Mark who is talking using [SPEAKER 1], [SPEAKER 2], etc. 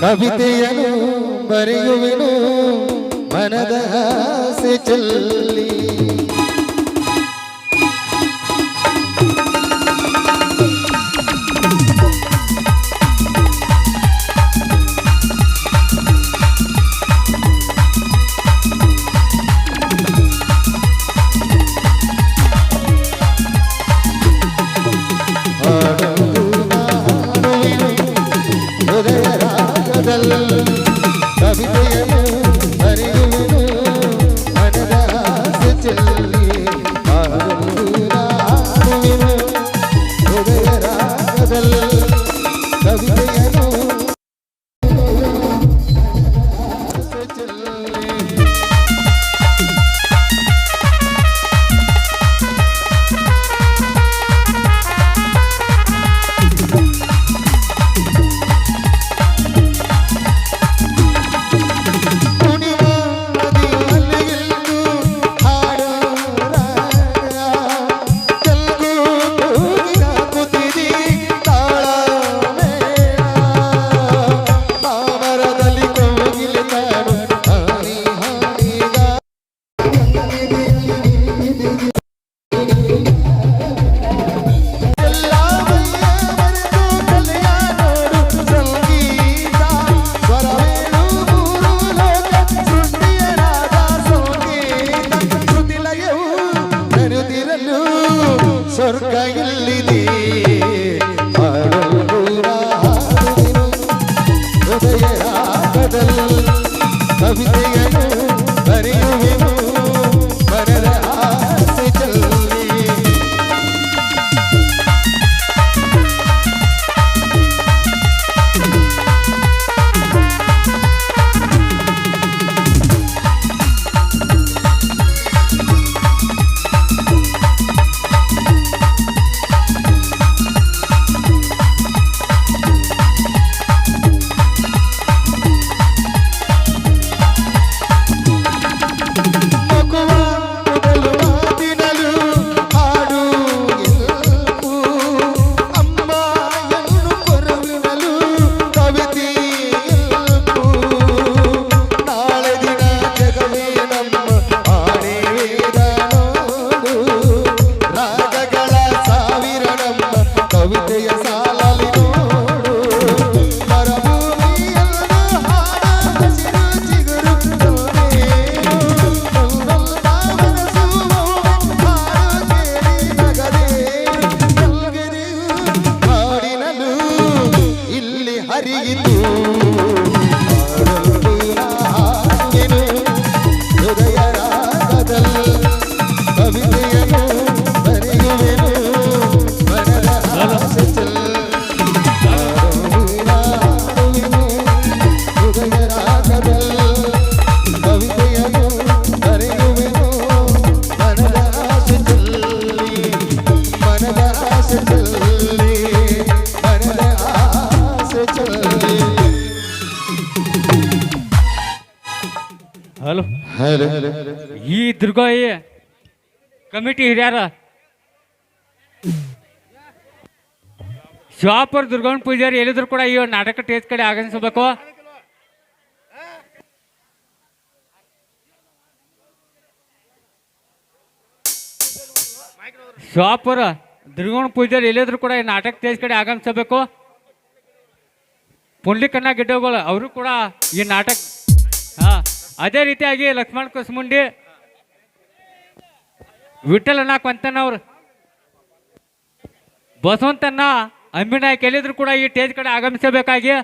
[SPEAKER 1] ಕವಿತೆಯನು ಬರೆಯುವೆನು ಮನದ ಆಸೆ ಚೆಲ್ಲಿ. கவிதையன marido. Marido.
[SPEAKER 2] ಹಲೋ.
[SPEAKER 1] ಹಲೋ.
[SPEAKER 2] ಈ ದುರ್ಗಾಯಿ ಕಮಿಟಿ ಹಿರಿಯಾರ. ಶಿವಾಪುರ ದುರ್ಗವನ್ ಪೂಜಾರಿ ಎಲ್ಲಿದ್ರು ಕೂಡ ಈ ನಾಟಕ ಟೇಜ್ ಕಡೆ ಆಗಮಿಸಬೇಕು. ಶಿವಾಪುರ ದುರ್ಗವನ್ ಪೂಜಾರಿ ಎಲ್ಲಿದ್ರು ಕೂಡ ಈ ನಾಟಕ ಟೇಜ್ ಕಡೆ ಆಗಮಿಸಬೇಕು. ಪುಂಡ್ಲಿಕನ್ನ ಗಿಡ್ಡಗಳು ಅವರು ಕೂಡ ಈ ನಾಟಕ ಹಾ. ಅದೇ ರೀತಿಯಾಗಿ ಲಕ್ಷ್ಮಣ್ ಕುಸ್ಮುಂಡಿ ವಿಠಲಣ್ಣ ಕೊಂತನವ್ರು ಬಸವಂತಣ್ಣ ಅಂಬಿನಾಯ್ಕ ಎಲ್ಲಿದ್ರು ಕೂಡ ಈ ಟೇಜ್ ಕಡೆ ಆಗಮಿಸಬೇಕಾಗಿ